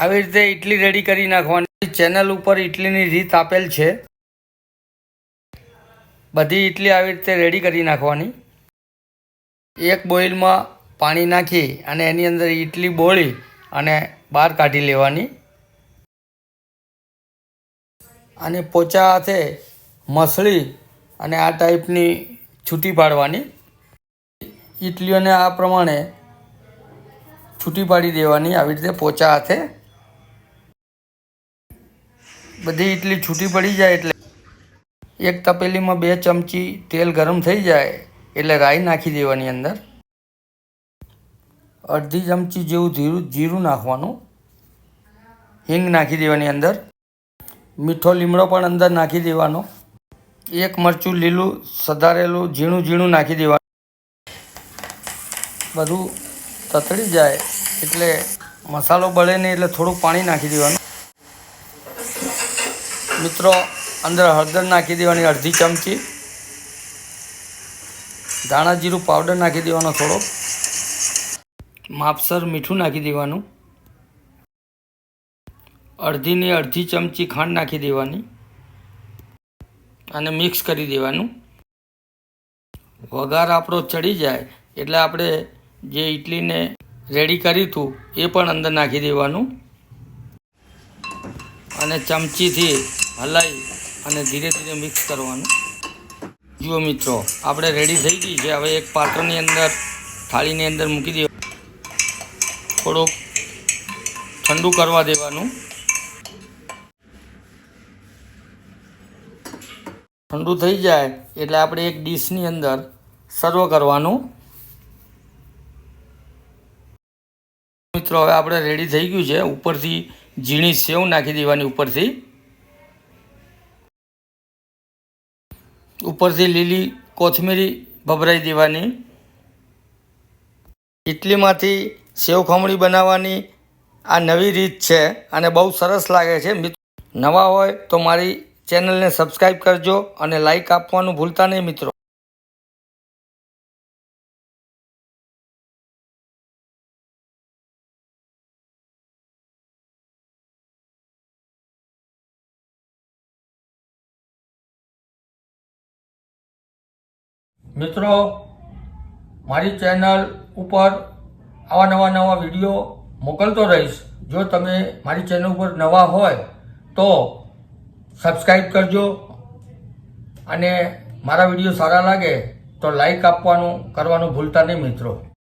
આવી રીતે ઇડલી રેડી કરી નાખવાની. ચેનલ ઉપર ઇડલીની રીત આપેલ છે. બધી ઇડલી આવી રીતે રેડી કરી નાખવાની. એક બોઇલમાં પાણી નાખી અને એની અંદર ઇડલી બોળી અને બહાર કાઢી લેવાની. અને પોચા હાથે મસળી અને આ ટાઈપની છૂટી પાડવાની. ઇડલીઓને આ પ્રમાણે છૂટી પાડી દેવાની, આવી રીતે પોચા હાથે. બધી ઇડલી છૂટી પડી જાય એટલે. એક તપેલીમાં બે ચમચી તેલ ગરમ થઈ જાય એટલે રાઈ નાખી દેવાની અંદર. અડધી ચમચી જેવું ધીરું જીરું નાખવાનું. હિંગ નાખી દેવાની અંદર. મીઠો લીમડો પણ અંદર નાખી દેવાનો. એક મરચું લીલું, સધારેલું, ઝીણું ઝીણું નાખી દેવાનું. બધું તતડી જાય એટલે મસાલો બળે નહીં એટલે થોડું પાણી નાખી દેવાનું. મિત્રો, અંદર હળદર નાખી દેવાની અડધી ચમચી. ધાણા જીરું પાવડર નાખી દેવાનો થોડો. માપસર મીઠું નાખી દેવાનું. અડધીની અડધી ચમચી ખાંડ નાખી દેવાની. અને મિક્સ કરી દેવાનું. વઘાર આપણો ચડી જાય, એટલે આપણે જે ઇડલીને રેડી કર્યું હતું, એ પણ અંદર નાખી દેવાનું. અને ચમચીથી હલાવી અને ધીરે ધીરે મિક્સ કરવાનું. જુઓ મિત્રો, આપણે રેડી થઈ ગઈ છે. હવે એક પાત્રની અંદર, થાળીની અંદર મૂકી દે થોડુંક ઠંડુ કરવા દેવાનું. ઠંડુ થઈ જાય એટલે આપણે એક ડીશની અંદર સર્વ કરવાનું. મિત્રો, હવે આપણે રેડી થઈ ગયું છે. ઉપરથી ઝીણી સેવ નાખી દેવાની ઉપરથી. ઉપરથી લીલી કોથમીરી ભભરાઈ દેવાની. ઇટલીમાંથી સેવ ખમણી બનાવવાની આ નવી રીત છે અને બહુ સરસ લાગે છે. મિત્ર, નવા હોય તો મારી ચેનલને સબસ્ક્રાઈબ કરજો અને લાઈક આપવાનું ભૂલતા નહીં મિત્રો. મિત્રો, મારી ચેનલ ઉપર આવા નવા નવા વીડિયો મોકલતો રહીશ. જો તમે મારી ચેનલ ઉપર નવા હોય, તો સબસ્ક્રાઈબ કરજો. અને મારા વીડિયો સારા લાગે, તો લાઈક આપવાનું કરવાનું ભૂલતા નહીં મિત્રો.